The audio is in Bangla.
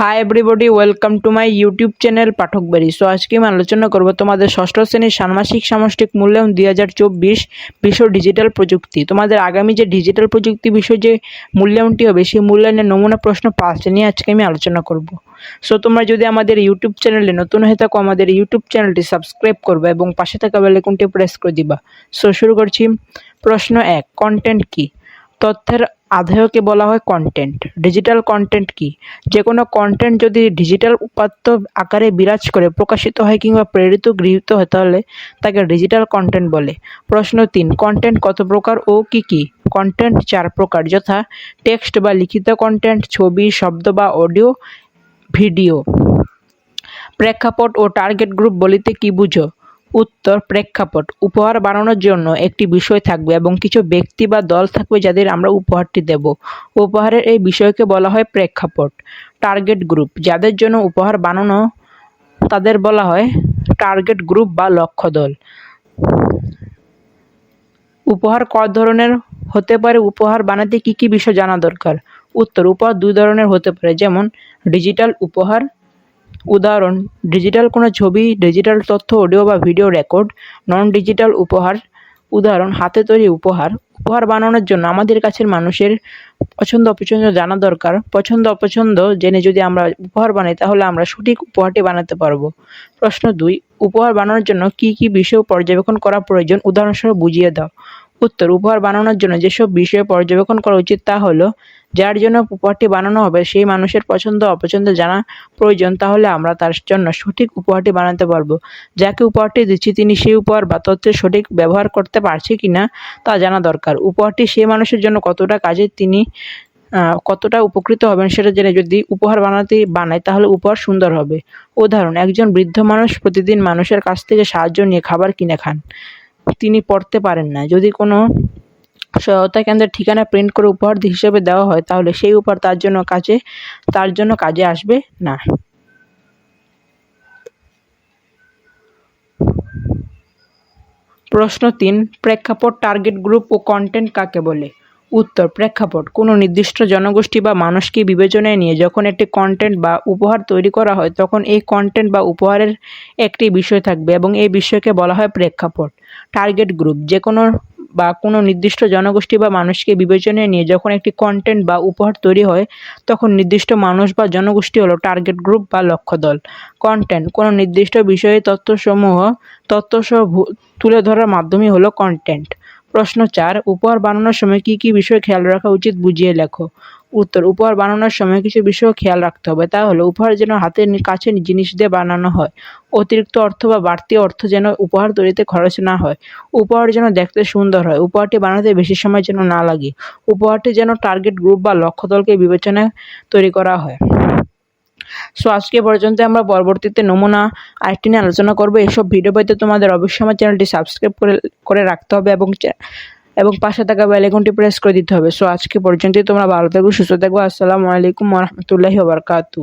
Hi everybody welcome to my YouTube channel পাঠক বাড়ি সো আজকে আমি আলোচনা করব তোমাদের ষষ্ঠ শ্রেণির ষান্মাসিক সামষ্টিক মূল্যায়ন দুই হাজার চব্বিশ বিষয় ডিজিটাল প্রযুক্তি। তোমাদের আগামী যে ডিজিটাল প্রযুক্তি বিষয় যে মূল্যায়নটি হবে, সেই মূল্যায়নের নমুনা প্রশ্ন পাঁচটা নিয়ে আজকে আমি আলোচনা করব। সো তোমরা যদি আমাদের ইউটিউব চ্যানেলে নতুন হয়ে থাকো, আমাদের ইউটিউব চ্যানেলটি সাবস্ক্রাইব করবে এবং পাশে থাকা বেলাইকনটি প্রেস করে দিবা। সো শুরু করছি। প্রশ্ন এক কন্টেন্ট কি? তথ্যের আধায়কে বলা হয় কন্টেন্ট ডিজিটাল কন্টেন্ট কি? যে কোনো কন্টেন্ট যদি ডিজিটাল উপাত্ত আকারে বিরাজ করে, প্রকাশিত হয় কিংবা প্রেরিত, গৃহীত হয়, তাহলে তাকে ডিজিটাল কন্টেন্ট বলে। প্রশ্ন তিন কন্টেন্ট কত প্রকার ও কি কি? কন্টেন্ট চার প্রকার, যথা টেক্সট বা লিখিত কন্টেন্ট ছবি, শব্দ বা অডিও ভিডিও প্রেক্ষাপট ও টার্গেট গ্রুপ বলিতে কি বুঝো? উত্তর প্রেক্ষাপট। উপহার বানানোর জন্য একটি বিষয় থাকবে এবং কিছু ব্যক্তি বা দল থাকবে যাদের আমরা উপহারটি দেব। উপহারের এই বিষয়কে বলা হয় প্রেক্ষাপট। Target group. যাদের জন্য উপহার বানানো, তাদের বলা হয় টার্গেট গ্রুপ বা লক্ষ্য দল। উপহার ক ধরনের হতে পারে? উপহার বানাতে কি কি বিষয় জানা দরকার? উত্তর, উপহার দুই ধরনের হতে পারে। যেমন, ডিজিটাল উপহার উদাহরণ, ডিজিটাল কোনো ছবি, ডিজিটাল তথ্য, অডিও বা ভিডিও রেকর্ড নন ডিজিটাল উপহার, উদাহরণ, হাতে তৈরি উপহার উপহার বানানোর জন্য আমাদের কাছের মানুষের পছন্দ অপছন্দ জানা দরকার। পছন্দ অপছন্দ জেনে যদি আমরা উপহার বানাই, তাহলে আমরা সঠিক উপহারটি বানাতে পারব। প্রশ্ন দুই, উপহার বানানোর জন্য কি কি বিষয় পর্যবেক্ষণ করা প্রয়োজন? উদাহরণস্বরূপ বুঝিয়ে দাও। উত্তর, উপহার বানানোর জন্য যেসব বিষয় পর্যবেক্ষণ করা উচিত তা হলো, যার জন্য উপহারটি বানানো হবে, সেই মানুষের পছন্দ, অপছন্দ জানা প্রয়োজন, তাহলে আমরা তার জন্য সঠিক উপহারটি বানাতে পারব। যাকে উপহারটি দিচ্ছি, তিনি সেই উপহার বা তথ্যের সঠিক ব্যবহার করতে পারছে কিনা তা জানা দরকার। উপহারটি সেই মানুষের জন্য কতটা কাজে তিনি কতটা উপকৃত হবেন সেটা জেনে যদি উপহার বানাতে বানায়, তাহলে উপহার সুন্দর হবে। উদাহরণ, একজন বৃদ্ধ মানুষ প্রতিদিন মানুষের কাছ থেকে সাহায্য নিয়ে খাবার কিনে খান। তিনি পড়তে পারেন না। যদি কোনো সহায়তা কেন্দ্রের ঠিকানা প্রিন্ট করে উপহার হিসেবে দেওয়া হয়, তাহলে সেই উপহার তার জন্য কাজে, তার জন্য কাজে আসবে না। প্রশ্ন তিন, প্রেক্ষাপট টার্গেট গ্রুপ ও কন্টেন্ট কাকে বলে? উত্তর, প্রেক্ষাপট। কোনো নির্দিষ্ট জনগোষ্ঠী বা মানুষকে বিবেচনায় নিয়ে যখন একটি কন্টেন্ট বা উপহার তৈরি করা হয়, তখন এই কন্টেন্ট বা উপহারের একটি বিষয় থাকবে এবং এই বিষয়কে বলা হয় প্রেক্ষাপট। টার্গেট গ্রুপ যে কোনো বা কোনো নির্দিষ্ট জনগোষ্ঠী বা মানুষকে বিবেচনায় নিয়ে যখন একটি কন্টেন্ট বা উপহার তৈরি হয়, তখন নির্দিষ্ট মানুষ বা জনগোষ্ঠী হলো টার্গেট গ্রুপ বা লক্ষ্য দল কন্টেন্ট কোনো নির্দিষ্ট বিষয়ে তথ্যসমূহ, তথ্যসহ তুলে ধরার মাধ্যমই হলো কন্টেন্ট প্রশ্ন চার, উপহার বানানোর সময় কি কি বিষয় খেয়াল রাখা উচিত বুঝিয়ে লেখো। উত্তর, উপহার বানানোর সময় কিছু বিষয় খেয়াল রাখতে হবে। তা হলো, উপহার যেন হাতের কাছে জিনিস দিয়ে বানানো হয়। অতিরিক্ত অর্থ বা বাড়তি অর্থ যেন উপহার তৈরিতে খরচ না হয়। উপহার যেন দেখতে সুন্দর হয়। উপহারটি বানাতে বেশি সময় যেন না লাগে। উপহারটি যেন টার্গেট গ্রুপ বা লক্ষ্য দলকে বিবেচনায় তৈরি করা হয়। সো আজকে পর্যন্ত আমরা পরবর্তীতে নমুনা আরেকটি নিয়ে আলোচনা করব। এসব ভিডিও পেতে তোমাদের অবশ্যই আমার চ্যানেলটি সাবস্ক্রাইব করে করে রাখতে হবে এবং এবং পাশে থাকা বেলেকনটি প্রেস করে দিতে হবে। সো আজকে পর্যন্তই। তোমরা ভালো থাকো, সুস্থ থাকব আসসালামু আলাইকুম রহমতুল্লাহি ওবরকাতু